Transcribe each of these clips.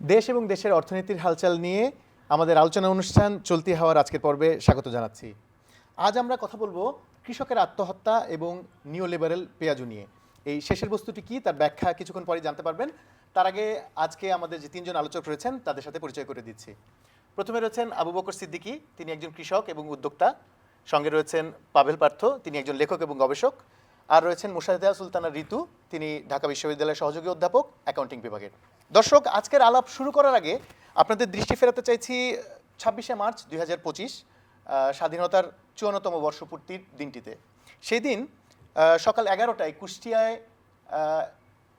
দেশ এবং দেশের অর্থনীতির হালচাল নিয়ে আমাদের আলোচনা অনুষ্ঠান চলতি হওয়ার আজকের পর্বে স্বাগত জানাচ্ছি। আজ আমরা কথা বলব কৃষকের আত্মহত্যা এবং নিও লিবারেল পেঁয়াজু নিয়ে। এই শেষের বস্তুটি কি তার ব্যাখ্যা কিছুক্ষণ পরে জানতে পারবেন। তার আগে আজকে আমাদের যে তিনজন আলোচক রয়েছেন, তাদের সাথে পরিচয় করে দিচ্ছি। প্রথমে রয়েছেন আবু বকর সিদ্দিকি, তিনি একজন কৃষক এবং উদ্যোক্তা। সঙ্গে রয়েছেন পাভেল পার্থ, তিনি একজন লেখক এবং গবেষক। আর রয়েছেন মুশাহিদা সুলতানা ঋতু, তিনি ঢাকা বিশ্ববিদ্যালয়ের সহযোগী অধ্যাপক, অ্যাকাউন্টিং বিভাগের। দর্শক, আজকের আলাপ শুরু করার আগে আপনাদের দৃষ্টি ফেরাতে চাইছি ছাব্বিশে মার্চ দুই হাজার পঁচিশ স্বাধীনতার চুয়ান্নতম বর্ষপূর্তির দিনটিতে। সেই দিন সকাল এগারোটায় কুষ্টিয়ায়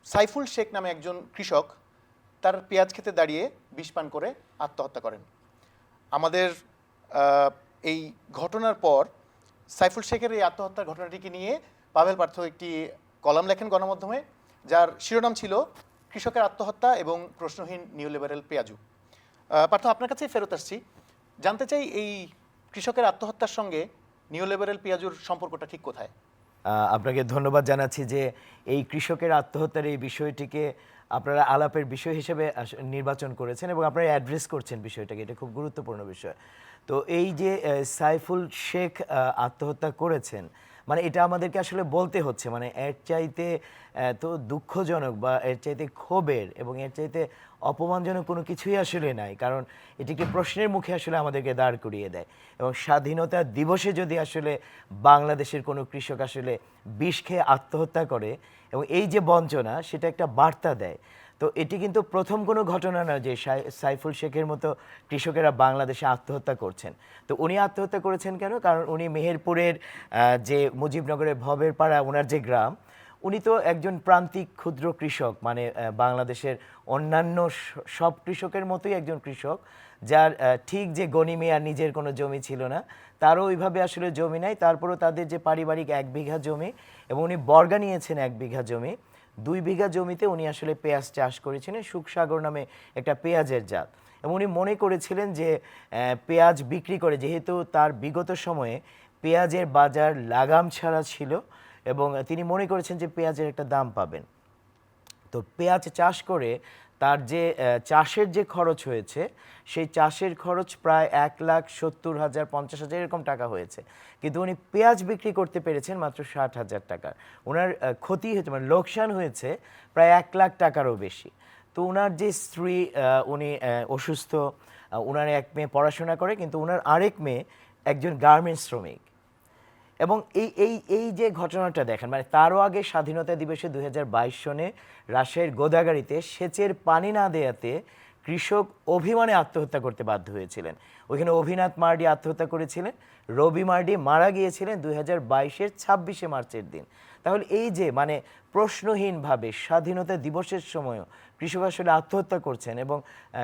সাইফুল শেখ নামে একজন কৃষক তার পেঁয়াজ খেতে দাঁড়িয়ে বিষ পান করে আত্মহত্যা করেন। আমাদের এই ঘটনার পর সাইফুল শেখের এই আত্মহত্যার ঘটনাটিকে নিয়ে পাভেল পার্থ একটি কলাম লেখেন গণমাধ্যমে, যার শিরোনাম ছিল কৃষকের আত্মহত্যা এবং প্রশ্নহীন নিউ লিবারেল পেঁয়াজু পার্থ, আপনার কাছেই ফেরত আসছি। জানতে চাই এই কৃষকের আত্মহত্যার সঙ্গে নিউ লিবারেল পেঁয়াজুর সম্পর্কটা ঠিক কোথায়? আপনাকে ধন্যবাদ জানাচ্ছি যে এই কৃষকের আত্মহত্যার এই বিষয়টিকে আপনারা আলাপের বিষয় হিসেবে নির্বাচন করেছেন এবং আপনারা অ্যাড্রেস করছেন বিষয়টাকে। এটা খুব গুরুত্বপূর্ণ বিষয়। তো এই যে সাইফুল শেখ আত্মহত্যা করেছেন মানে এটা আমাদেরকে আসলে বলতে হচ্ছে মানে এর চাইতে এত দুঃখজনক বা এর চাইতে ক্ষোভের এবং এর চাইতে অপমানজনক কোনো কিছুই আসলে নাই, কারণ এটিকে প্রশ্নের মুখে আসলে আমাদেরকে দাঁড় করিয়ে দেয়। এবং স্বাধীনতা দিবসে যদি আসলে বাংলাদেশের কোনো কৃষক আসলে বিষ খেয়ে আত্মহত্যা করে, এবং এই যে বঞ্চনা, সেটা একটা বার্তা দেয়। তো এটি কিন্তু প্রথম কোনো ঘটনা না যে সাই- সাইফুল শেখের মতো কৃষকেরা বাংলাদেশে আত্মহত্যা করছেন। তো উনি আত্মহত্যা করেছেন কেন? কারণ উনি মেহেরপুরের যে মুজিবনগরের ভবের পাড়া ওনার যে গ্রাম, উনি তো একজন প্রান্তিক ক্ষুদ্র কৃষক মানে বাংলাদেশের অন্যান্য সব কৃষকের মতোই একজন কৃষক, যার ঠিক যে গনি মিয়ার নিজের কোনো জমি ছিল না, তারও ওইভাবে আসলে জমি নাই, তারপরও তাদের যে পারিবারিক এক বিঘা জমি, এবং উনি বর্গা নিয়েছেন এক বিঘা জমি দুই বিঘা জমিতে উনি আসলে পেঁয়াজ চাষ করেছিলেন সুখসাগর নামে একটা পেঁয়াজের জাত। এবং উনি মনে করেছিলেন যে পেঁয়াজ বিক্রি করে, যেহেতু তার বিগত সময়ে পেঁয়াজের বাজার লাগাম ছাড়া ছিল এবং তিনি মনে করেছেন যে পেঁয়াজের একটা দাম পাবেন। তো পেঁয়াজ চাষ করে তার যে চাষের যে খরচ হয়েছে, সেই চাষের খরচ প্রায় এক লাখ সত্তর হাজার পঞ্চাশ হাজার এরকম টাকা হয়েছে। কিন্তু উনি পেঁয়াজ বিক্রি করতে পেরেছেন মাত্র ষাট হাজার টাকার ওনার ক্ষতি হয়েছে মানে লোকসান হয়েছে প্রায় এক লাখ টাকারও বেশি। তো ওনার যে স্ত্রী উনি অসুস্থ ওনার এক মেয়ে পড়াশোনা করে, কিন্তু ওনার আরেক মেয়ে একজন গার্মেন্টস শ্রমিক। এবং এই এই এই যে ঘটনাটা দেখেন মানে তারও আগে স্বাধীনতা দিবসে দু দুই সনে রাজশাহীর গোদাগাড়িতে সেচের পানি না দেয়াতে কৃষক অভিমানে আত্মহত্যা করতে বাধ্য হয়েছিলেন। ওইখানে অভিনাথ মার্ডি আত্মহত্যা করেছিলেন, রবি মার্ডি মারা গিয়েছিলেন দুই হাজার বাইশের ছাব্বিশে মার্চের দিন। তাহলে এই যে মানে প্রশ্নহীনভাবে স্বাধীনতা দিবসের সময়ও কৃষক আসলে আত্মহত্যা করছেন এবং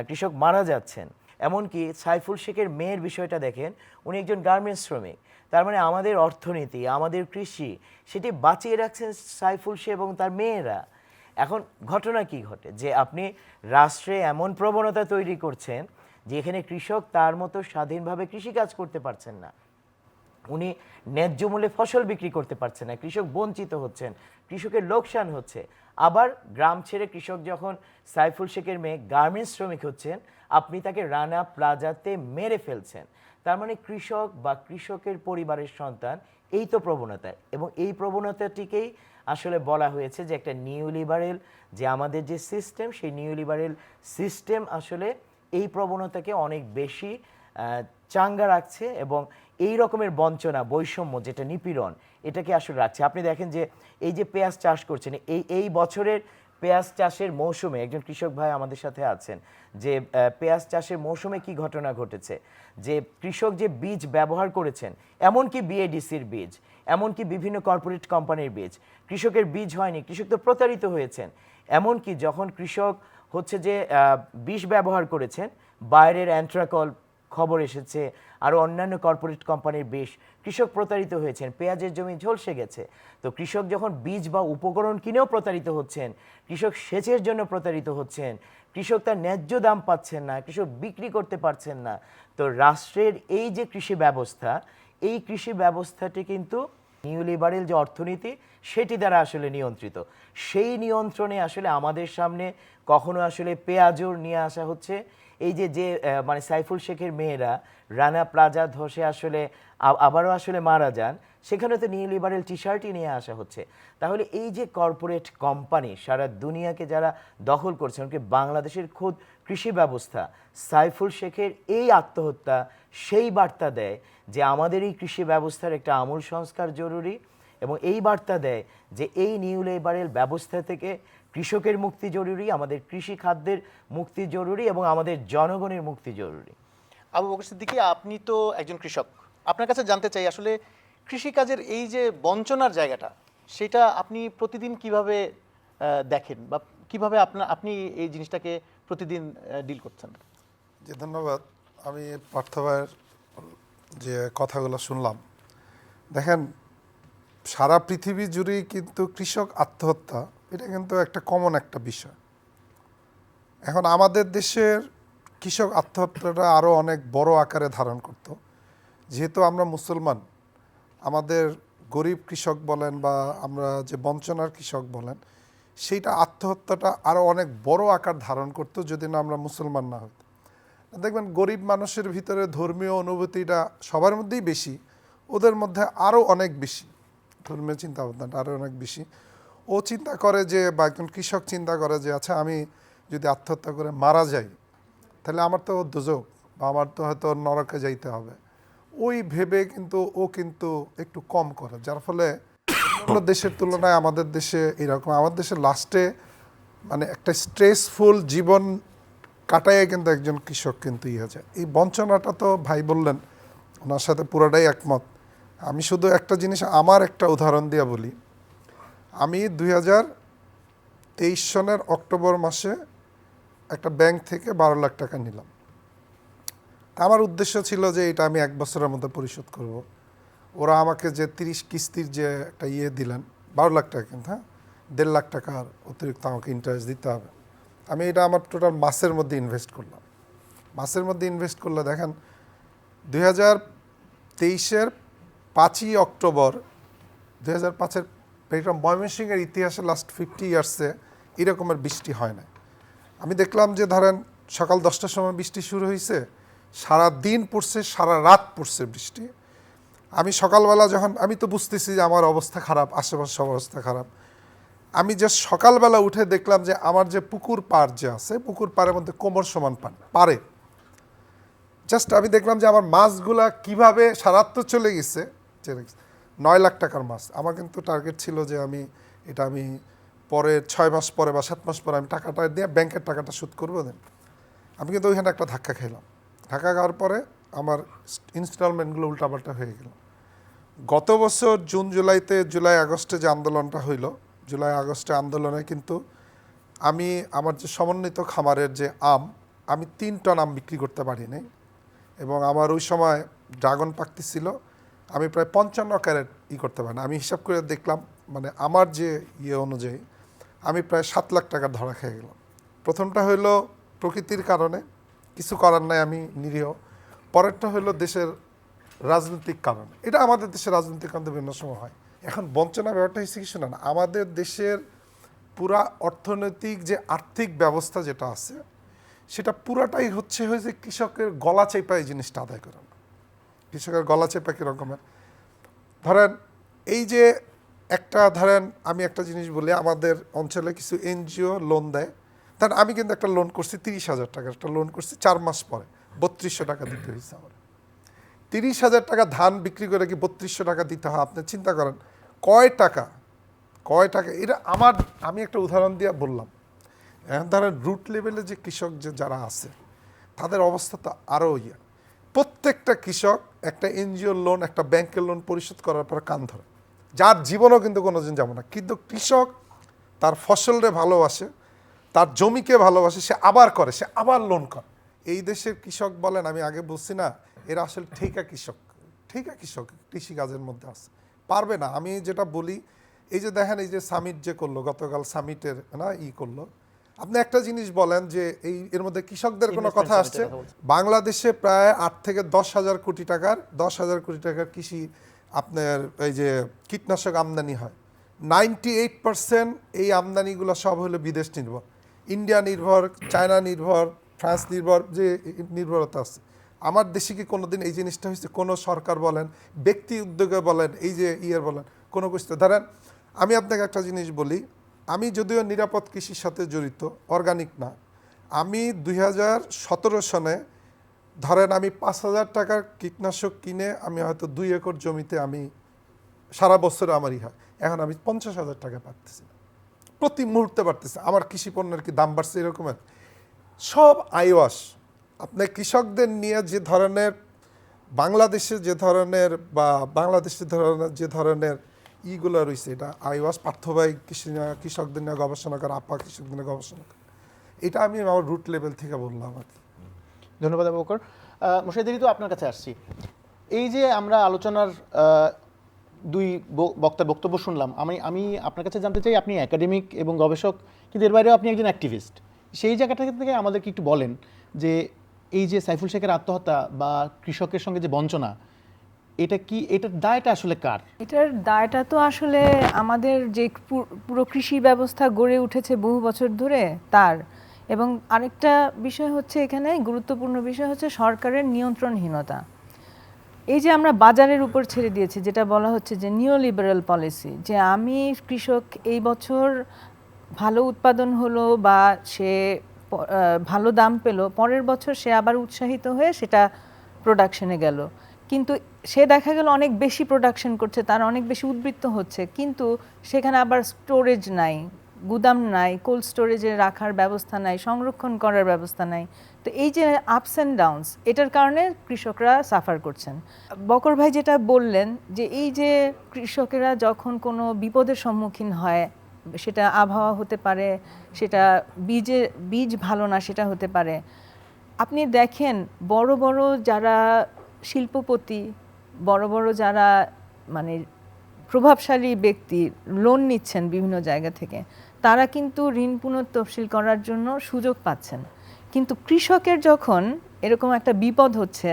কৃষক মারা যাচ্ছেন এমনকি সাইফুল শেখের মেয়ের বিষয়টা দেখেন, উনি একজন গার্মেন্টস শ্রমিক। তার মানে আমাদের অর্থনীতি, আমাদের কৃষি, সেটি বাঁচিয়ে রাখছেন সাইফুল শেখ এবং তার মেয়েরা। এখন ঘটনা কি ঘটে? যে আপনি রাষ্ট্রে এমন প্রবণতা তৈরি করছেন যে এখানে কৃষক তার মতো স্বাধীনভাবে কৃষিকাজ করতে পারছেন না। উনি ন্যায্য মূল্যে ফসল বিক্রি করতে পারছেন না, কৃষক বঞ্চিত হচ্ছেন, কৃষকের লোকসান হচ্ছে। আবার গ্রাম ছেড়ে কৃষক যখন সাইফুল শেখের মেয়ে গার্মেন্টস শ্রমিক হচ্ছেন আপনি তাকে রানা প্লাজাতে মেরে ফেলছেন। তার মানে কৃষক বা কৃষকের পরিবারের সন্তান, এই তো প্রবণতা। এবং এই প্রবণতাটিকেই আসলে বলা হয়েছে যে একটা নিউ লিবারেল যে আমাদের যে সিস্টেম সেই নিউ লিবারেল সিস্টেম আসলে এই প্রবণতাকে অনেক বেশি চাঙ্গা রাখছে এবং এই রকমের বঞ্চনা, বৈষম্য যেটা নিপীড়ন, এটাকে আসলে রাখছে। আপনি দেখেন যে এই যে পেঁয়াজ চাষ করছেন, এই এই বছরের পেঁয়াজ চাষের মৌসুমে, একজন কৃষক ভাই আমাদের সাথে আছেন, যে পেঁয়াজ চাষের মৌসুমে কি ঘটনা ঘটেছে? যে, কৃষক যে বীজ ব্যবহার করেছেন এমনকি বিএডিসির বীজ এমনকি বিভিন্ন কর্পোরেট কোম্পানির বীজ, কৃষকের বীজ হয়নি, কৃষক তো প্রতারিত হয়েছেন এমনকি যখন কৃষক হচ্ছে যে বিষ ব্যবহার করেছেন, বাইরের অ্যান্ট্রাকল খবর এসেছে। আরও অন্যান্য কর্পোরেট কোম্পানির বিষ কৃষক প্রতারিত হয়েছেন। পেঁয়াজের জমি ঝলসে গেছে। তো কৃষক যখন বীজ বা উপকরণ কিনেও প্রতারিত হচ্ছেন, কৃষক সেচের জন্য প্রতারিত হচ্ছেন, কৃষক তার ন্যায্য দাম পাচ্ছেন না, কৃষক বিক্রি করতে পারছেন না, তো রাষ্ট্রের এই যে কৃষি ব্যবস্থা, এই কৃষি ব্যবস্থাটি কিন্তু নিউ লিবারেল যে অর্থনীতি, সেটি দ্বারা আসলে নিয়ন্ত্রিত। সেই নিয়ন্ত্রণে আসলে আমাদের সামনে কখনো আসলে পেঁয়াজুর নিয়ে আসা হচ্ছে। এই যে যে মানে সাইফুল শেখের মেয়েরা, রানা প্লাজা ধসে আসলে আবারও আসলে মারা যান, সেখানে তো নিউ লিবারেল টি শার্টই নিয়ে আসা হচ্ছে। তাহলে এই যে কর্পোরেট কোম্পানি সারা দুনিয়াকে যারা দখল করছে, এমনকি বাংলাদেশের খোদ কৃষি ব্যবস্থা, সাইফুল শেখের এই আত্মহত্যা সেই বার্তা দেয় যে আমাদের এই কৃষি ব্যবস্থার একটা আমূল সংস্কার জরুরি এবং এই বার্তা দেয় যে এই নিউ লেবারেল ব্যবস্থা থেকে কৃষকের মুক্তি জরুরি আমাদের কৃষি খাদ্যের মুক্তি জরুরি এবং আমাদের জনগণের মুক্তি জরুরি। আবু বকর সিদ্দিকী আপনি তো একজন কৃষক। আপনার কাছে জানতে চাই আসলে কৃষিকাজের এই যে বঞ্চনার জায়গাটা সেটা আপনি প্রতিদিন কীভাবে দেখেন বা কীভাবে আপনার আপনি এই জিনিসটাকে প্রতিদিন ডিল করছেন? যে ধন্যবাদ। আমি পার্থ ভাইয়ের যে কথাগুলো শুনলাম দেখেন সারা পৃথিবী জুড়েই কিন্তু কৃষক আত্মহত্যা। এটা কিন্তু একটা কমন একটা বিষয়। এখন আমাদের দেশের কৃষক আত্মহত্যাটা আরও অনেক বড় আকারে ধারণ করত। যেহেতু আমরা মুসলমান, আমাদের গরিব কৃষক বলেন বা আমরা যে বঞ্চনার কৃষক বলেন, সেইটা আত্মহত্যাটা আরও অনেক বড় আকার ধারণ করতো যদি না আমরা মুসলমান না হতো দেখবেন গরিব মানুষের ভিতরে ধর্মীয় অনুভূতিটা সবার মধ্যেই বেশি, ওদের মধ্যে আরও অনেক বেশি। ধর্মীয় চিন্তা ভাবনাটা আরও অনেক বেশি। ও চিন্তা করে যে বা একজন কৃষক চিন্তা করে যে আচ্ছা আমি যদি আত্মহত্যা করে মারা যাই, তাহলে আমার তো দুযোগ বা আমার তো হয়তো নরকে যাইতে হবে। ওই ভেবে কিন্তু ও কিন্তু একটু কম করে, যার ফলে অন্য দেশের তুলনায় আমাদের দেশে এরকম। আমাদের দেশে লাস্টে মানে একটা স্ট্রেসফুল জীবন কাটায় কিন্তু একজন কৃষক কিন্তু ইয়ে যায় এই বঞ্চনাটা তো ভাই বললেন, ওনার সাথে পুরোটাই একমত। আমি শুধু একটা জিনিস, আমার একটা উদাহরণ দিয়ে বলি। আমি দুই তেইশ সনের অক্টোবর মাসে একটা ব্যাংক থেকে বারো লাখ টাকা নিলাম। আমার উদ্দেশ্য ছিল যে এটা আমি এক বছরের মধ্যে পরিশোধ করব। ওরা আমাকে যে তিরিশ কিস্তির যে একটা ইয়ে দিলেন, বারো লাখ টাকা কিন্তু হ্যাঁ? দেড় লাখ টাকার অতিরিক্ত আমাকে ইন্টারেস্ট দিতে হবে। আমি এটা আমার টোটাল মাসের মধ্যে ইনভেস্ট করলাম। মাসের মধ্যে ইনভেস্ট করলে দেখেন, দুই হাজার তেইশের পাঁচই অক্টোবর, দুই হাজার পাঁচের এটা ময়মনসিংহের ইতিহাসে লাস্ট ফিফটি ইয়ার্সে এরকমের বৃষ্টি হয় না আমি দেখলাম যে ধরেন সকাল দশটার সময় বৃষ্টি শুরু হয়েছে সারা দিন পড়ছে, সারা রাত পড়ছে বৃষ্টি। আমি সকালবেলা যখন, আমি তো বুঝতেছি যে আমার অবস্থা খারাপ আশেপাশে সব অবস্থা খারাপ। আমি যে সকালবেলা উঠে দেখলাম যে আমার যে পুকুর পাড় যে আছে, পুকুর পাড়ের মধ্যে কোমর সমান পান পারে জাস্ট আমি দেখলাম যে আমার মাছগুলা কীভাবে সারাত তো চলে গেছে চলে গেছে। নয় লাখ টাকার মাছ। আমার কিন্তু টার্গেট ছিল যে আমি, এটা আমি পরে ছয় মাস পরে বা সাত মাস পরে আমি টাকাটা দিয়ে ব্যাংকের টাকাটা শোধ করব দেন। আমি কিন্তু ওইখানে একটা ধাক্কা খেলাম। ধাক্কা খাওয়ার পরে আমার ইনস্টলমেন্টগুলো উল্টাপাল্টা হয়ে গেল। গত বছর জুন, জুলাইতে, জুলাই, আগস্টে যে আন্দোলনটা হইল, জুলাই, আগস্টে আন্দোলনে কিন্তু আমি আমার যে সমন্বিত খামারের যে আম, আমি তিন টন আম বিক্রি করতে পারি নাই। এবং আমার ওই সময় ড্রাগন পাকতি ছিল আমি প্রায় পঞ্চান্ন ক্যারেট ই করতে পারি আমি হিসাব করে দেখলাম মানে আমার যে ইয়ে অনুযায়ী আমি প্রায় সাত লাখ টাকা ধরা খেয়ে গেলাম। প্রথমটা হইল প্রকৃতির কারণে, কিছু করার নাই আমি নিরীহ। পরেরটা হইল দেশের রাজনৈতিক কারণ। এটা আমাদের দেশের রাজনৈতিক কারণে বিভিন্ন সময় হয়। এখন বঞ্চনা ব্যাপারটা হচ্ছে কিছু না আমাদের দেশের পুরা অর্থনৈতিক যে আর্থিক ব্যবস্থা যেটা আছে, সেটা পুরাটাই হচ্ছে হয়েছে কৃষকের গলা চেপা এই জিনিসটা আদায় করানো। কৃষকের গলা চেপা কীরকমের ধরেন, এই যে একটা, ধরেন, আমি একটা জিনিস বলি, আমাদের অঞ্চলে কিছু এনজিও লোন দেয়। ধরেন আমি কিন্তু একটা লোন করছি তিরিশ হাজার টাকার একটা লোন করছি চার মাস পরে, বত্রিশশো টাকা দিতে হয়েছে আমার। তিরিশ হাজার টাকা ধান বিক্রি করে কি বত্রিশশো টাকা দিতে হয়? আপনি চিন্তা করেন, কয় টাকা? কয় টাকা? এটা আমার, আমি একটা উদাহরণ দিয়ে বললাম। এখন ধরেন রুট লেভেলে যে কৃষক যে যারা আছে, তাদের অবস্থা তো আরও ইয়ে। প্রত্যেকটা কৃষক একটা এনজিওর লোন একটা ব্যাংকের লোন পরিশোধ করার পর কান ধরে। যার জীবনও কিন্তু কোনোদিন যাব না। কিন্তু কৃষক তার ফসলরে ভালোবাসে, তার জমিকে ভালোবাসে, সে আবার করে, সে আবার লোন করে। এই দেশের কৃষক বলেন, আমি আগে বলছি না, এরা আসলে ঠিকা কৃষক ঠিকা কৃষক, কৃষিকাজের মধ্যে আছে। পারবে না। আমি যেটা বলি, এই যে দেখেন, এই যে সামিট যে করল, গতকাল সামিটের, না, ই করল আপনি একটা জিনিস বলেন যে এই এর মধ্যে কৃষকদের কোনো কথা আসছে? বাংলাদেশে প্রায় আট থেকে দশ হাজার কোটি টাকার দশ হাজার কোটি টাকার কৃষি আপনার এই যে কীটনাশক আমদানি হয়। নাইনটি এইট পার্সেন্ট এই আমদানিগুলো সব হলো বিদেশ নির্ভর। ইন্ডিয়া নির্ভর চায়না নির্ভর ফ্রান্স নির্ভর যে নির্ভরতা আছে। আমার দেশে কি কোনোদিন এই জিনিসটা হয়েছে? কোনো সরকার বলেন ব্যক্তি উদ্যোগে বলেন এই যে ইয়ের বলেন কোনো কিছু ধরেন আমি আপনাকে একটা জিনিস বলি আমি যদিও নিরাপদ কৃষির সাথে জড়িত অর্গানিক না। আমি দুই হাজার সতেরো সনে ধরেন আমি পাঁচ হাজার টাকার কীটনাশক কিনে আমি হয়তো দুই একর জমিতে আমি সারা বছর আমারই হয় এখন আমি পঞ্চাশ হাজার টাকা পাচ্ছি না। প্রতি মুহূর্তে বাড়তেছে আমার কৃষি পণ্যের কি দাম বাড়ছে এরকমের সব আইওয়াস, আপনি কৃষকদের নিয়ে যে ধরনের, বাংলাদেশে যে ধরনের বা বাংলাদেশে ধরনের, যে ধরনের ইগুলো রয়েছে, এটা আইওয়াস পার্থবাই কৃষি কৃষকদের নিয়ে গবেষণা করে, আপা কৃষকদের নিয়ে গবেষণা করে। এটা আমি আমার রুট লেভেল থেকে বললাম আর কি। ধন্যবাদ, আবু বকর। মুশাহিদি তো আপনার কাছে আসছি। এই যে আমরা আলোচনার দুই ব- বক্তার বক্তব্য শুনলাম, আমি আমি আপনার কাছে জানতে চাই, আপনি একাডেমিক এবং গবেষক, কিন্তু এর বাইরেও আপনি একজন অ্যাক্টিভিস্ট সেই জায়গাটা থেকে আমাদেরকে একটু বলেন যে, এই যে সাইফুল শেখের আত্মহত্যা বা কৃষকের সঙ্গে যে বঞ্চনা এটা কি, এটার দায়টা আসলে কার? এটার দায়টা তো আসলে আমাদের যে পুরো কৃষি ব্যবস্থা গড়ে উঠেছে বহু বছর ধরে তার। এবং আরেকটা বিষয় হচ্ছে এখানে, গুরুত্বপূর্ণ বিষয় হচ্ছে সরকারের নিয়ন্ত্রণহীনতা। এই যে আমরা বাজারের উপর ছেড়ে দিয়েছি, যেটা বলা হচ্ছে যে নিও লিবারেল পলিসি, যে আমি কৃষক এই বছর ভালো উৎপাদন হলো বা সে ভালো দাম পেল, পরের বছর সে আবার উৎসাহিত হয়ে সেটা প্রোডাকশনে গেল। কিন্তু সে দেখা গেল অনেক বেশি প্রোডাকশন করছে, তার অনেক বেশি উদ্বৃত্ত হচ্ছে, কিন্তু সেখানে আবার স্টোরেজ নাই, গুদাম নাই কোল্ড স্টোরেজে রাখার ব্যবস্থা নাই, সংরক্ষণ করার ব্যবস্থা নাই। তো এই যে আপস অ্যান্ড ডাউনস এটার কারণে কৃষকরা সাফার করছেন। বকর ভাই যেটা বললেন যে এই যে কৃষকেরা যখন কোনো বিপদের সম্মুখীন হয়, সেটা আবহাওয়া হতে পারে, সেটা বীজে, বীজ ভালো না, সেটা হতে পারে। আপনি দেখেন বড় বড় যারা শিল্পপতি, বড় বড় যারা মানে প্রভাবশালী ব্যক্তি লোন নিচ্ছেন বিভিন্ন জায়গা থেকে, তারা কিন্তু ঋণ পুনঃতফসিল করার জন্য সুযোগ পাচ্ছেন। কিন্তু কৃষকের যখন এরকম একটা বিপদ হচ্ছে,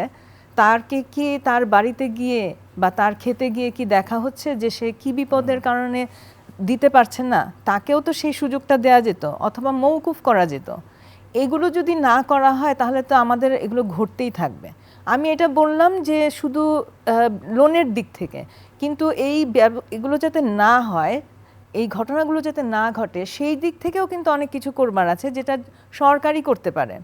তারকে কি তার বাড়িতে গিয়ে বা তার খেতে গিয়ে কি দেখা হচ্ছে যে সে কি বিপদের কারণে দিতে পারছে না? তাকেও তো সেই সুযোগটা দেওয়া যেত অথবা মৌকুফ করা যেত। এগুলো যদি না করা হয়, তাহলে তো আমাদের এগুলো ঘটতেই থাকবে। আমি এটা বললাম যে শুধু লোনের দিক থেকে। কিন্তু এই এগুলো যাতে না হয়, এই ঘটনাগুলো যাতে না ঘটে, সেই দিক থেকেও কিন্তু অনেক কিছু করবার আছে যেটা সরকারই করতে পারে।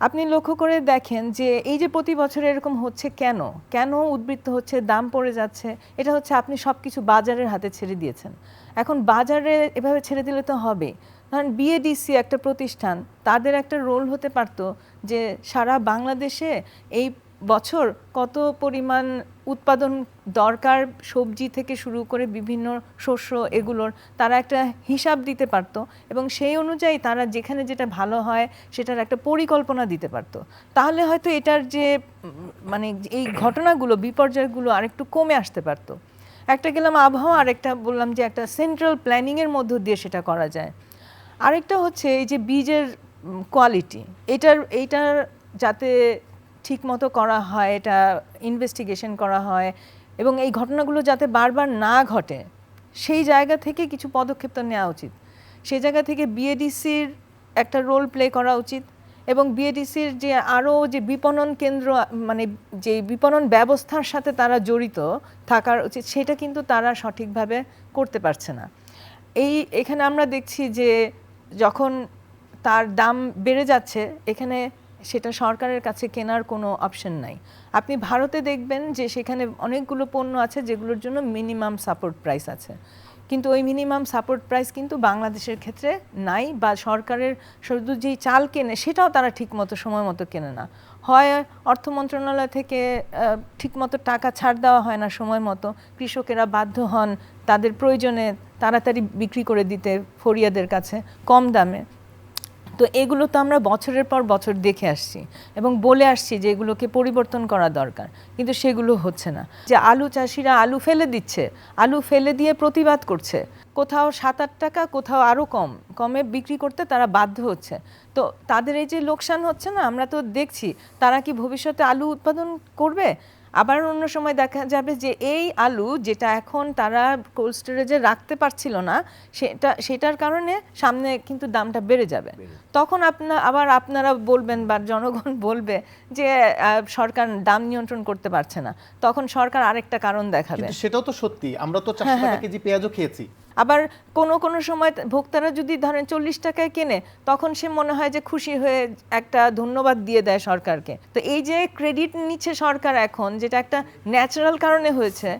আপনি লক্ষ্য করে দেখেন যে এই যে প্রতি বছর এরকম হচ্ছে কেন? কেন উদ্বৃত্ত হচ্ছে? দাম পড়ে যাচ্ছে? এটা হচ্ছে আপনি সব কিছু বাজারের হাতে ছেড়ে দিয়েছেন। এখন বাজারে এভাবে ছেড়ে দিলে তো হবে ধরেন বিএডিসি একটা প্রতিষ্ঠান, তাদের একটা রোল হতে পারতো যে সারা বাংলাদেশে এই বছর কত পরিমাণ উৎপাদন দরকার সবজি থেকে শুরু করে বিভিন্ন শস্য এগুলোর, তারা একটা হিসাব দিতে পারত এবং সেই অনুযায়ী তারা যেখানে যেটা ভালো হয় সেটার একটা পরিকল্পনা দিতে পারত। তাহলে হয়তো এটার যে মানে এই ঘটনাগুলো, বিপর্যয়গুলো আরেকটু কমে আসতে পারতো। একটা গেলাম আবহাওয়া, আরেকটা বললাম যে একটা সেন্ট্রাল প্ল্যানিংয়ের মধ্য দিয়ে সেটা করা যায়। আরেকটা হচ্ছে এই যে বীজের কোয়ালিটি এটার, এইটার যাতে ঠিক মতো করা হয়, এটা ইনভেস্টিগেশন করা হয় এবং এই ঘটনাগুলো যাতে বারবার না ঘটে, সেই জায়গা থেকে কিছু পদক্ষেপ তো নেওয়া উচিত। সেই জায়গা থেকে বিএডিসির একটা রোল প্লে করা উচিত এবং বিএডিসির যে আরও যে বিপণন কেন্দ্র মানে যে বিপণন ব্যবস্থার সাথে তারা জড়িত থাকার উচিত, সেটা কিন্তু তারা সঠিকভাবে করতে পারছে না। এই, এখানে আমরা দেখছি যে যখন তার দাম বেড়ে যাচ্ছে, এখানে সেটা সরকারের কাছে কেনার কোনো অপশন নাই। আপনি ভারতে দেখবেন যে সেখানে অনেকগুলো পণ্য আছে যেগুলোর জন্য মিনিমাম সাপোর্ট প্রাইস আছে। কিন্তু ওই মিনিমাম সাপোর্ট প্রাইস কিন্তু বাংলাদেশের ক্ষেত্রে নাই বা সরকারের শুধু যেই চাল কেনে, সেটাও তারা ঠিকমতো সময় মতো কেনে না। হয় অর্থ মন্ত্রণালয় থেকে ঠিকমতো টাকা ছাড় দেওয়া হয় না সময় মতো, কৃষকেরা বাধ্য হন তাদের প্রয়োজনে তাড়াতাড়ি বিক্রি করে দিতে ফরিয়াদের কাছে কম দামে। তো এগুলো তো আমরা বছরের পর বছর দেখে আসছি এবং বলে আসছি যে এগুলোকে পরিবর্তন করা দরকার, কিন্তু সেগুলো হচ্ছে না। যে আলু চাষিরা আলু ফেলে দিচ্ছে, আলু ফেলে দিয়ে প্রতিবাদ করছে, কোথাও সাত আট টাকা, কোথাও আরও কম, কমে বিক্রি করতে তারা বাধ্য হচ্ছে। তো তাদের এই যে লোকসান হচ্ছে না, আমরা তো দেখছি, তারা কি ভবিষ্যতে আলু উৎপাদন করবে? আবার অন্য সময় দেখা যাবে যে এই আলু যেটা এখন তারা কোল্ড স্টোরেজে রাখতে পারছিল না সেটা সেটার কারণে সামনে কিন্তু দামটা বেড়ে যাবে। তখন আপনার আবার আপনারা বলবেন বা জনগণ বলবে যে সরকার দাম নিয়ন্ত্রণ করতে পারছে না। তখন সরকার আরেকটা কারণ দেখাবে। সেটাও তো সত্যি। আমরা তো চারশো হ্যাঁ, টাকা হ্যাঁ। কেজি পেঁয়াজও খেয়েছি। আবার কোনো কোনো সময় ভোক্তারা যদি ধরেন চল্লিশ টাকায় কেনে তখন সে মনে হয় যে খুশি হয়ে একটা ধন্যবাদ দিয়ে দেয় সরকারকে। তো এই যে ক্রেডিট নিচ্ছে সরকার এখন যেটা একটা ন্যাচারাল কারণে হয়েছে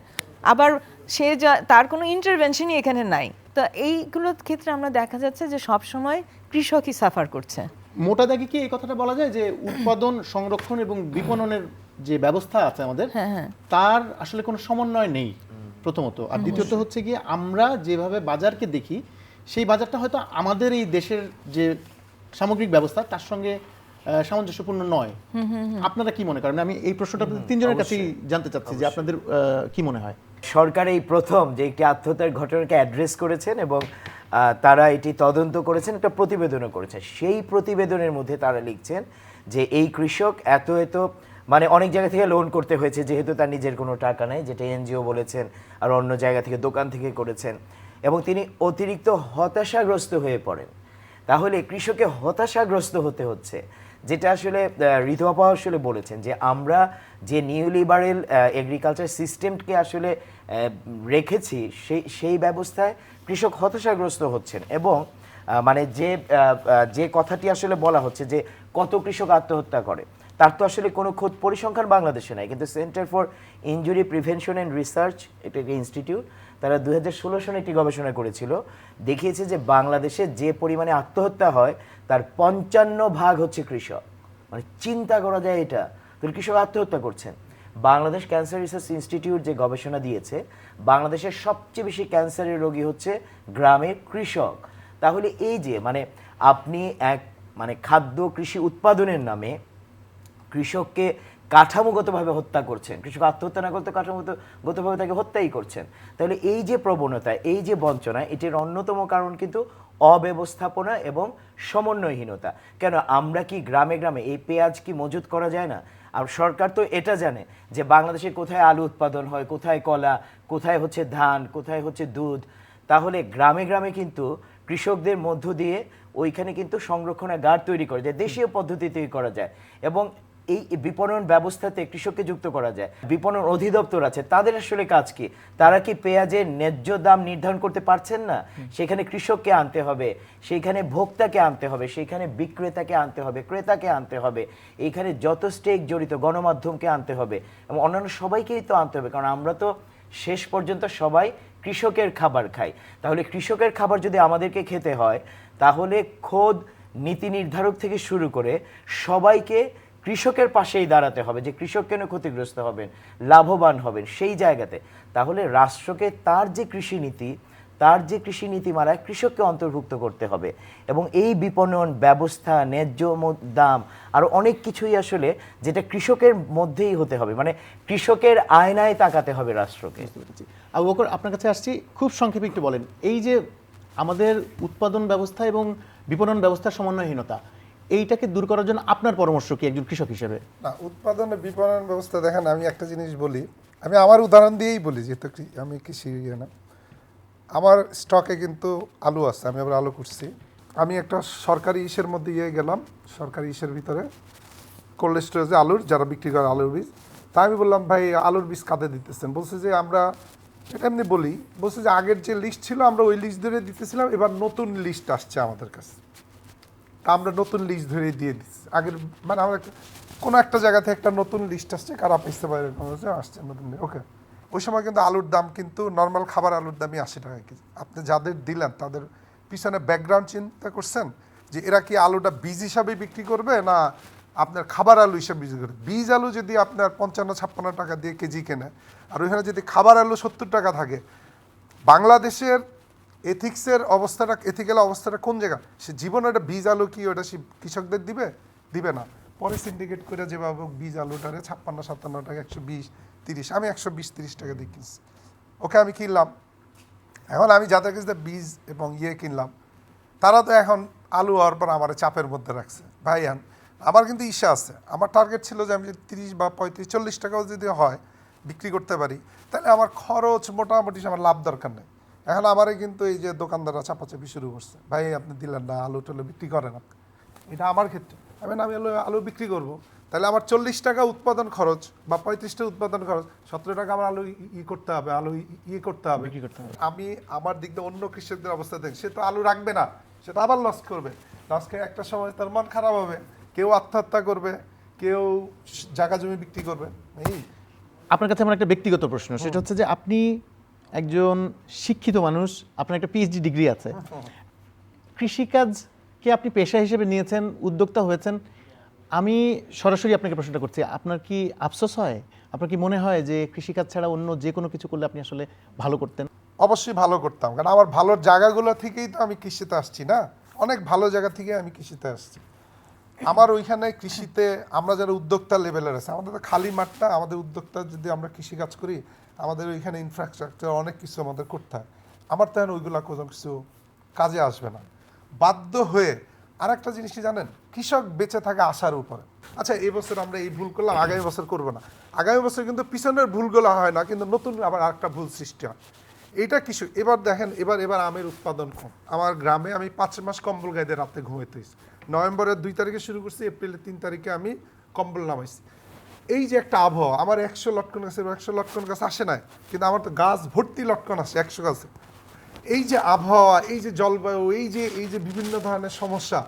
আবার সে যা তার কোনো ইন্টারভেনশনই এখানে নাই। তো এইগুলোর ক্ষেত্রে আমরা দেখা যাচ্ছে যে সব সময় কৃষকই সাফার করছে। মোটা দাগে কি এই কথাটা বলা যায় যে উৎপাদন সংরক্ষণ এবং বিপণনের যে ব্যবস্থা আছে আমাদের হ্যাঁ হ্যাঁ। তার আসলে কোনো সমন্বয় নেই? প্রথমত। আর দ্বিতীয়ত হচ্ছে গিয়ে আমরা যেভাবে বাজারকে দেখি সেই বাজারটা হয়তো আমাদের এই দেশের যে সামগ্রিক ব্যবস্থা তার সঙ্গে সামঞ্জস্যপূর্ণ নয়। আপনারা কি মনে করেন? আমি এই প্রশ্নটা তিনজনের কাছেই জানতে চাচ্ছি যে আপনাদের আহ, কি মনে হয়? সরকার এই প্রথম যে একটি আত্মহত্যার ঘটনাকে অ্যাড্রেস করেছেন এবং আহ, তারা এটি তদন্ত করেছেন একটা প্রতিবেদনও করেছেন। সেই প্রতিবেদনের মধ্যে তারা লিখছেন যে এই কৃষক এত এত মানে অনেক জায়গা থেকে লোন করতে হয়েছে যেহেতু তার নিজের কোনো টাকা নেই যেটা এনজিও বলেছেন আর অন্য জায়গা থেকে দোকান থেকে করেছেন। এবং তিনি অতিরিক্ত হতাশাগ্রস্ত হয়ে পড়েন। তাহলে কৃষকে হতাশাগ্রস্ত হতে হচ্ছে যেটা আসলে আহ, ঋতু আপা আসলে বলেছেন যে আমরা যে নিউ লিবারেল এগ্রিকালচার সিস্টেমকে আসলে রেখেছি সেই সেই ব্যবস্থায় কৃষক হতাশাগ্রস্ত হচ্ছেন। এবং মানে যে যে কথাটি আসলে বলা হচ্ছে যে কত কৃষক আত্মহত্যা করে তার তো আসলে কোনো খোঁজ পরিসংখ্যান বাংলাদেশে নাই। কিন্তু centre for injury prevention and research, এটা একটি ইনস্টিটিউট, তারা দু ষোলো সনে একটি গবেষণা করেছিল। দেখিয়েছে যে বাংলাদেশে যে পরিমাণে আত্মহত্যা হয়, তার পঞ্চান্ন ভাগ হচ্ছে কৃষক। মানে চিন্তা করা যায় এটা। তো কৃষক আত্মহত্যা করছেন। বাংলাদেশ ক্যান্সার রিসার্চ ইনস্টিটিউট যে গবেষণা দিয়েছে, বাংলাদেশের সবচেয়ে বেশি ক্যান্সারের রোগী হচ্ছে গ্রামের কৃষক। তাহলে এই যে মানে আপনি এক মানে খাদ্য কৃষি উৎপাদনের নামে কৃষককে কাঠামোগতভাবে হত্যা করছেন। কৃষক আত্মহত্যা না করতে কাঠামোগতভাবে তাকে হত্যাই করছেন। তাহলে এই যে প্রবণতা, এই যে বঞ্চনা, এটির অন্যতম কারণ কিন্তু অব্যবস্থাপনা এবং সমন্বয়হীনতা। কেন, আমরা কি গ্রামে গ্রামে এই পেঁয়াজ কি মজুত করা যায় না? আর সরকার তো এটা জানে যে বাংলাদেশে কোথায় আলু উৎপাদন হয়, কোথায় কলা, কোথায় হচ্ছে ধান, কোথায় হচ্ছে দুধ? তাহলে গ্রামে গ্রামে কিন্তু কৃষকদের মধ্য দিয়ে ওইখানে কিন্তু সংরক্ষণের সংরক্ষণাগার তৈরি করা যায়, দেশীয় পদ্ধতিতেই করা যায়। এবং এই বিপণন ব্যবস্থাতে কৃষককে যুক্ত করা যায়। বিপণন অধিদপ্তর আছে তাদের আসলে কাজ কি? তারা কি পেঁয়াজের ন্যায্য দাম নির্ধারণ করতে পারছেন না? সেখানে কৃষককে আনতে হবে সেইখানে ভোক্তাকে আনতে হবে সেখানে বিক্রেতাকে আনতে হবে ক্রেতাকে আনতে হবে এইখানে যত স্টেক জড়িত গণমাধ্যমকে আনতে হবে এবং অন্যান্য সবাইকেই তো আনতে হবে কারণ আমরা তো শেষ পর্যন্ত সবাই কৃষকের খাবার খাই। তাহলে কৃষকের খাবার যদি আমাদেরকে খেতে হয় তাহলে খোদ নীতি নির্ধারক থেকে শুরু করে সবাইকে কৃষকের পাশেই দাঁড়াতে হবে, যে কৃষক কেন ক্ষতিগ্রস্ত হবেন, লাভবান হবেন সেই জায়গাতে। তাহলে রাষ্ট্রকে তার যে কৃষি নীতি, তার যে কৃষি নীতিমালায় কৃষককে অন্তর্ভুক্ত করতে হবে। এবং এই বিপণন ব্যবস্থা, ন্যায্য দাম আরও অনেক কিছুই আসলে যেটা কৃষকের মধ্যেই হতে হবে। মানে কৃষকের আয়নায় তাকাতে হবে রাষ্ট্রকে। আবু বকর, আপনার কাছে আসছি। খুব সংক্ষেপে একটু বলেন, এই যে আমাদের উৎপাদন ব্যবস্থা এবং বিপণন ব্যবস্থার সমন্বয়হীনতা এইটাকে দূর করার জন্য আপনার পরামর্শ কি একজন কৃষক হিসেবে? না, উৎপাদন বিপণন ব্যবস্থা দেখেন, আমি একটা জিনিস বলি, আমি আমার উদাহরণ দিয়েই বলি, যেহেতু আমি কৃষি ইয়ে না। আমার স্টকে কিন্তু আলু আছে, আমি আবার আলু করছি আমি একটা সরকারি ইসের মধ্যে ইয়ে গেলাম, সরকারি ইসের ভিতরে কোল্ড স্টোরেজে আলুর, যারা বিক্রি করে আলুর বীজ। তা আমি বললাম, ভাই, আলুর বীজ কাঁদে দিতেছেন? বলছে যে, আমরা এটা এমনি বলি, বলছে যে, আগের যে লিস্ট ছিল, আমরা ওই লিস্ট ধরে দিতেছিলাম, এবার নতুন লিস্ট আসছে আমাদের কাছে। আমরা নতুন লিস্ট ধরে দিয়ে দিচ্ছি। আগের মানে আমরা কোনো একটা জায়গা থেকে একটা নতুন লিস্ট আসছে, কারা পেতে পারে আসছে নতুন ওকে ওই সময় কিন্তু আলুর দাম কিন্তু নর্মাল খাবার আলুর দামই আশি টাকা কেজি। আপনি যাদের দিলেন, তাদের পিছনে ব্যাকগ্রাউন্ড চিন্তা করছেন যে এরা কি আলুটা বীজ হিসাবে বিক্রি করবে না আপনার খাবার আলু হিসাবে বিক্রি করবে? বীজ আলু যদি আপনার পঞ্চান্ন, ছাপ্পান্ন টাকা দিয়ে কেজি কেনে, আর ওইখানে যদি খাবার আলু সত্তর টাকা থাকে, বাংলাদেশের এথিক্সের অবস্থাটা এথিক্যাল অবস্থাটা কোন জায়গা? সে জীবনে একটা বীজ আলু কি ওটা সে কৃষকদের দিবে? দিবে না। পরে সিন্ডিকেট করে যেভাবে বীজ আলুটারে ছাপ্পান্ন, সাতান্ন টাকা, একশো বিশ, তিরিশ, আমি একশো বিশ, তিরিশ টাকা দিয়ে কিনছি। ওকে, আমি কিনলাম। এখন আমি যাদের কাছে বীজ এবং ইয়ে কিনলাম, তারা তো এখন আলু হওয়ার পর আমার চাপের মধ্যে রাখছে। ভাই, আন, আমার কিন্তু ইচ্ছা আছে। আমার টার্গেট ছিল যে আমি যদি তিরিশ বা পঁয়ত্রিশ, চল্লিশ টাকাও যদি হয় বিক্রি করতে পারি, তাহলে আমার খরচ মোটামুটি আমার লাভ দরকার নেই। এখন আমারে কিন্তু এই যে দোকানদাররা চাপাচাপি শুরু করছে। ভাই আপনি দিলেন না আলু টালু বিক্রি করেন আপনি। এটা আমার ক্ষেত্রে। আমি আমি আলু আলু বিক্রি করব। তাহলে আমার চল্লিশ টাকা উৎপাদন খরচ বা পঁয়ত্রিশ টাকা উৎপাদন খরচ সতেরো টাকা আমার আলু ই- করতে হবে আলু ই- ইয়ে করতে হবে। বিক্রি করতে হবে। আমি আমার দিক দিয়ে অন্য কৃষকদের অবস্থা দেখ সে তো আলু রাখবে না সে তো আবার লস করবে। লস করে একটা সময় তার মন খারাপ হবে। কেউ আত্মহত্যা করবে কেউ জায়গা জমি বিক্রি করবে। এই। আপনার কাছে আমার একটা ব্যক্তিগত প্রশ্ন সেটা হচ্ছে যে আপনি একজন শিক্ষিত মানুষ, আপনার একটা পিএইচডি ডিগ্রি আছে। কৃষিকাজকে আপনি পেশা হিসেবে নিয়েছেন, উদ্যোক্তা হয়েছেন, আমি সরাসরি আপনাকে প্রশ্নটা করছি, আপনার কি আফসোস হয়? আপনার কি মনে হয় যে কৃষিকাজ ছাড়া অন্য যে কোনো কিছু করলে আপনি আসলে ভালো করতেন? অবশ্যই ভালো করতাম, কারণ আমার ভালো জায়গাগুলো থেকেই তো আমি কৃষিতে আসছি না? অনেক ভালো জায়গা থেকে আমি কৃষিতে আসছি। আমার ওইখানে কৃষিতে আমরা যারা উদ্যোক্তা লেভেলের আছে, আমাদের তো খালি মাঠটা, আমাদের উদ্যোক্তা যদি আমরা কৃষিকাজ করি আমাদের ওইখানে ইনফ্রাস্ট্রাকচার অনেক কিছু আমাদের করতে হয়। আমার তো এখন ওইগুলা কোনো কিছু কাজে আসবে না। বাধ্য হয়ে আর একটা জিনিস কি জানেন? কৃষক বেঁচে থাকে আশার উপরে। আচ্ছা এই বছর আমরা এই ভুল করলাম আগামী বছর করব না। আগামী বছর কিন্তু পিছনের ভুলগুলো হয় না, কিন্তু নতুন আবার আরেকটা ভুল সৃষ্টি হয়। এইটা কিছু এবার দেখেন, এবার এবার আমের উৎপাদন কম। আমার গ্রামে আমি পাঁচ মাস কম্বল গাইতে রাতে ঘুমাইতে হয়েছি নভেম্বরের দুই তারিখে শুরু করছি, এপ্রিলের তিন তারিখে আমি কম্বল নামাইছি। এই যে একটা আবহাওয়া, আমার একশো লটকন গাছে একশো লটকন গাছ আসে নাই, কিন্তু আমার তো গাছ ভর্তি লটকন আসে একশো গাছে। এই যে আবহাওয়া, এই যে জলবায়ু, এই যে এই যে বিভিন্ন ধরনের সমস্যা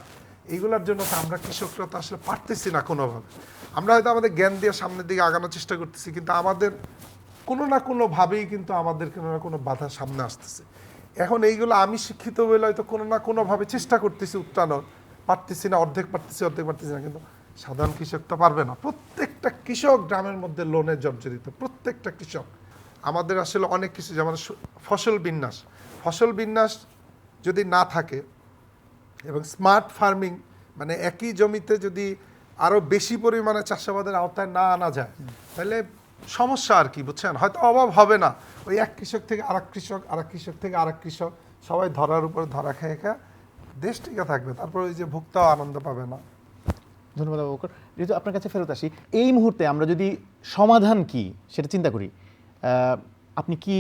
এইগুলোর জন্য তো আমরা কৃষকরা তো আসলে পারতেছি না কোনোভাবে। আমরা হয়তো আমাদের জ্ঞান দিয়ে সামনের দিকে আগানোর চেষ্টা করতেছি, কিন্তু আমাদের কোনো না কোনোভাবেই কিন্তু আমাদের কোনো না কোনো বাধা সামনে আসতেছে। এখন এইগুলো আমি শিক্ষিত বলে হয়তো কোনো না কোনোভাবে চেষ্টা করতেছি উত্তানোর পারতেছি না, অর্ধেক পারতেছি অর্ধেক পারতেছি না, কিন্তু সাধারণ কৃষক তো পারবে না। প্রত্যেকটা কৃষক গ্রামের মধ্যে লোনে জর্জরিত, প্রত্যেকটা কৃষক। আমাদের আসলে অনেক কিছু যেমন ফসল বিন্যাস। ফসল বিন্যাস যদি না থাকে এবং স্মার্ট ফার্মিং মানে একই জমিতে যদি আরও বেশি পরিমাণে চাষাবাদের আওতায় না আনা যায়, তাহলে সমস্যা আর কি, বুঝছেন? হয়তো অভাব হবে না। ওই এক কৃষক থেকে আরেক কৃষক আরেক কৃষক থেকে আরেক কৃষক, সবাই ধরার উপর ধরা খেয়ে খেয়ে দেশ টিকে থাকবে। তারপর ওই যে ভোক্তাও আনন্দ পাবে না। ধন্যবাদ আবু যেহেতু আপনার কাছে ফেরত আসি এই মুহূর্তে আমরা যদি সমাধান কি সেটা চিন্তা করি আপনি কি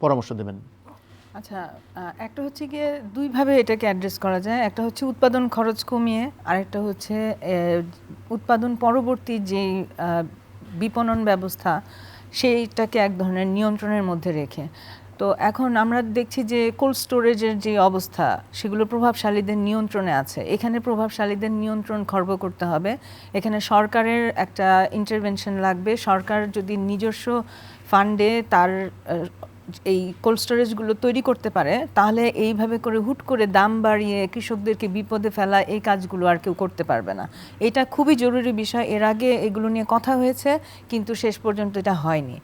পরামর্শ দেবেন? আচ্ছা একটা হচ্ছে গিয়ে দুইভাবে এটাকে অ্যাড্রেস করা যায়। একটা হচ্ছে উৎপাদন খরচ কমিয়ে আরেকটা হচ্ছে উৎপাদন পরবর্তী আহ, বিপণন ব্যবস্থা সেইটাকে এক ধরনের নিয়ন্ত্রণের মধ্যে রেখে। তো এখন আমরা দেখছি যে কোল্ড স্টোরেজের যে অবস্থা, সেগুলো প্রভাবশালীদের নিয়ন্ত্রণে আছে। এখানে প্রভাবশালীদের নিয়ন্ত্রণ খর্ব করতে হবে। এখানে সরকারের একটা ইন্টারভেনশন লাগবে। সরকার যদি নিজস্ব ফান্ডে তার এই কোল্ড স্টোরেজগুলো তৈরি করতে পারে, তাহলে এইভাবে করে হুট করে দাম বাড়িয়ে কৃষকদেরকে বিপদে ফেলা এই কাজগুলো আর কেউ করতে পারবে না। এটা খুবই জরুরি বিষয়। এর আগে এগুলো নিয়ে কথা হয়েছে, কিন্তু শেষ পর্যন্ত এটা হয়নি।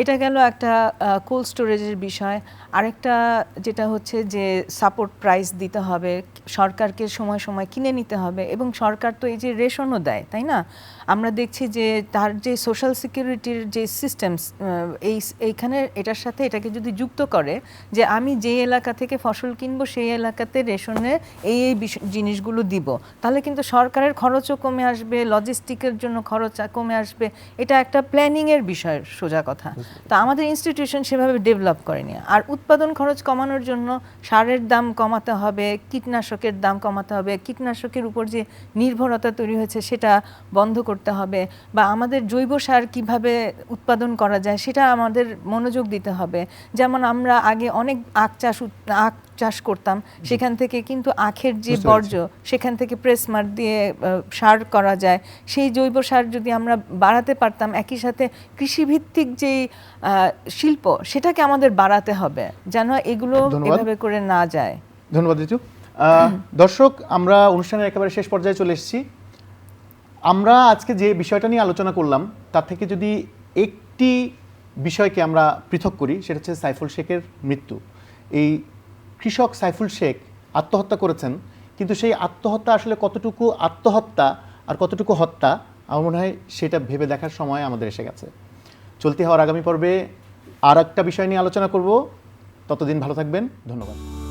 এটা গেল একটা কোল্ড স্টোরেজের বিষয়। আরেকটা যেটা হচ্ছে যে সাপোর্ট প্রাইস দিতে হবে, সরকারকে সময় সময় কিনে নিতে হবে এবং সরকার তো এই যে রেশনও দেয়, তাই না? আমরা দেখছি যে তার যে সোশ্যাল সিকিউরিটির যে সিস্টেমস এই এইখানে এটার সাথে এটাকে যদি যুক্ত করে যে আমি যে এলাকা থেকে ফসল কিনবো সেই এলাকাতে রেশনে এই এই জিনিসগুলো দিব। তাহলে কিন্তু সরকারের খরচও কমে আসবে লজিস্টিকের জন্য খরচ কমে আসবে। এটা একটা প্ল্যানিংয়ের বিষয় সোজা কথা। তা আমাদের ইনস্টিটিউশন সেভাবে ডেভেলপ করেনি। আর উৎপাদন খরচ কমানোর জন্য সারের দাম কমাতে হবে কীটনাশকের দাম কমাতে হবে। কীটনাশকের উপর যে নির্ভরতা তৈরি হয়েছে সেটা বন্ধ করতে হবে বা আমাদের জৈব সার কীভাবে উৎপাদন করা যায় সেটা আমাদের মনোযোগ দিতে হবে। যেমন আমরা আগে অনেক আখ চাষ আখ চাষ করতাম সেখান থেকে কিন্তু আখের যে বর্জ্য সেখান থেকে প্রেস মার দিয়ে সার করা যায়। সেই জৈব সার যদি আমরা বাড়াতে পারতাম একই সাথে কৃষিভিত্তিক যেই শিল্প সেটাকে আমাদের বাড়াতে হবে যেন এগুলো এভাবে করে না যায়। ধন্যবাদ ঋতু। দর্শক আমরা অনুষ্ঠানের একেবারে শেষ পর্যায়ে চলে এসেছি। আমরা আজকে যে বিষয়টা নিয়ে আলোচনা করলাম, তার থেকে যদি একটি বিষয়কে আমরা পৃথক করি, সেটা হচ্ছে সাইফুল শেখের মৃত্যু। এই কৃষক সাইফুল শেখ আত্মহত্যা করেছেন, কিন্তু সেই আত্মহত্যা আসলে কতটুকু আত্মহত্যা আর কতটুকু হত্যা, আমার মনে হয় সেটা ভেবে দেখার সময় আমাদের এসে গেছে। চলতি হওয়ার আগামী পর্বে আর একটা বিষয় নিয়ে আলোচনা করব। ততদিন ভালো থাকবেন। ধন্যবাদ।